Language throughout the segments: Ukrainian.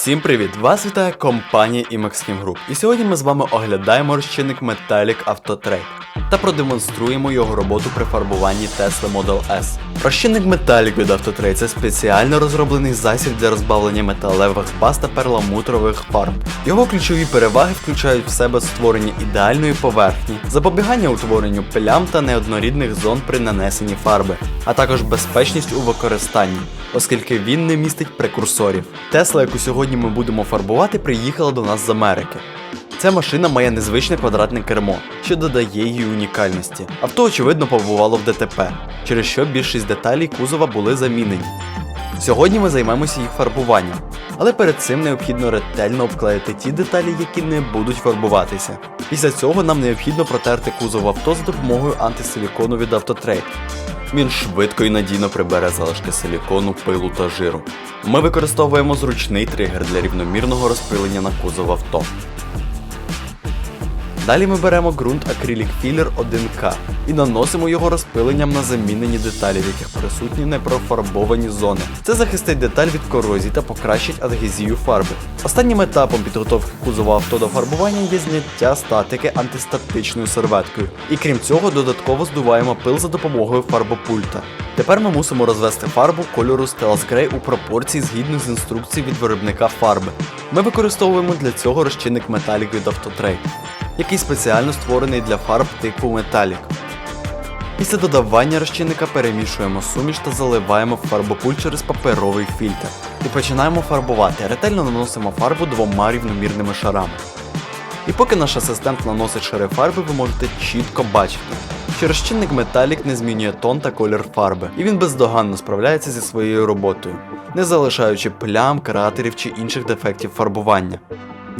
Всім привіт! Вас вітає компанія IMAX Group. І сьогодні ми з вами оглядаємо розчинник Metallic Autotrade та продемонструємо його роботу при фарбуванні Tesla Model S. Розчинник Metallic від Autotrade – це спеціально розроблений засіб для розбавлення металевих баз та перламутрових фарб. Його ключові переваги включають в себе створення ідеальної поверхні, запобігання утворенню плям та неоднорідних зон при нанесенні фарби, а також безпечність у використанні, оскільки він не містить прекурсорів. Тесла, яку сьогодні ми будемо фарбувати, приїхала до нас з Америки. Ця машина має незвичне квадратне кермо, що додає її унікальності. Авто, очевидно, побувало в ДТП, через що більшість деталей кузова були замінені. Сьогодні ми займемося їх фарбуванням, але перед цим необхідно ретельно обклеїти ті деталі, які не будуть фарбуватися. Після цього нам необхідно протерти кузов авто за допомогою антисилікону від Autotrade. Він швидко і надійно прибере залишки силікону, пилу та жиру. Ми використовуємо зручний тригер для рівномірного розпилення на кузов авто. Далі ми беремо ґрунт Acrylic Filler 1K і наносимо його розпиленням на замінені деталі, в яких присутні непрофарбовані зони. Це захистить деталь від корозії та покращить адгезію фарби. Останнім етапом підготовки кузова авто до фарбування є зняття статики антистатичною серветкою. І крім цього, додатково здуваємо пил за допомогою фарбопульта. Тепер ми мусимо розвести фарбу кольору Stealth Grey у пропорції згідно з інструкцій від виробника фарби. Ми використовуємо для цього розчинник Metallic від Autotrade який спеціально створений для фарб типу Metallic. Після додавання розчинника перемішуємо суміш та заливаємо в фарбопуль через паперовий фільтр. І починаємо фарбувати. Ретельно наносимо фарбу двома рівномірними шарами. І поки наш асистент наносить шари фарби, ви можете чітко бачити, що розчинник Metallic не змінює тон та колір фарби, і він бездоганно справляється зі своєю роботою, не залишаючи плям, кратерів чи інших дефектів фарбування.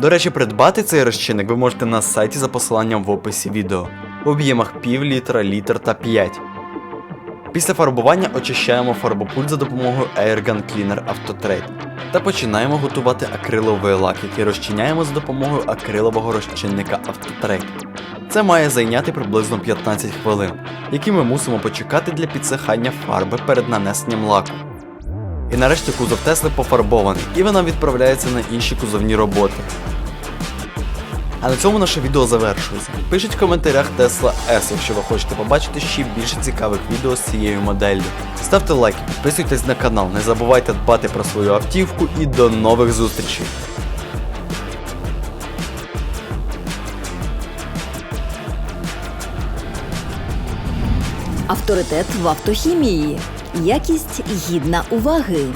До речі, придбати цей розчинник ви можете на сайті за посиланням в описі відео в об'ємах пів літра, літр та 5. Після фарбування очищаємо фарбопульт за допомогою Airgun Cleaner Autotrade та починаємо готувати акриловий лак, який розчиняємо за допомогою акрилового розчинника Autotrade. Це має зайняти приблизно 15 хвилин, які ми мусимо почекати для підсихання фарби перед нанесенням лаку. І нарешті кузов Тесли пофарбований, і вона відправляється на інші кузовні роботи. А на цьому наше відео завершується. Пишіть в коментарях Tesla S, якщо ви хочете побачити ще більше цікавих відео з цією моделлю. Ставте лайки, підписуйтесь на канал, не забувайте дбати про свою автівку і до нових зустрічей! Авторитет в автохімії. Якість гідна уваги.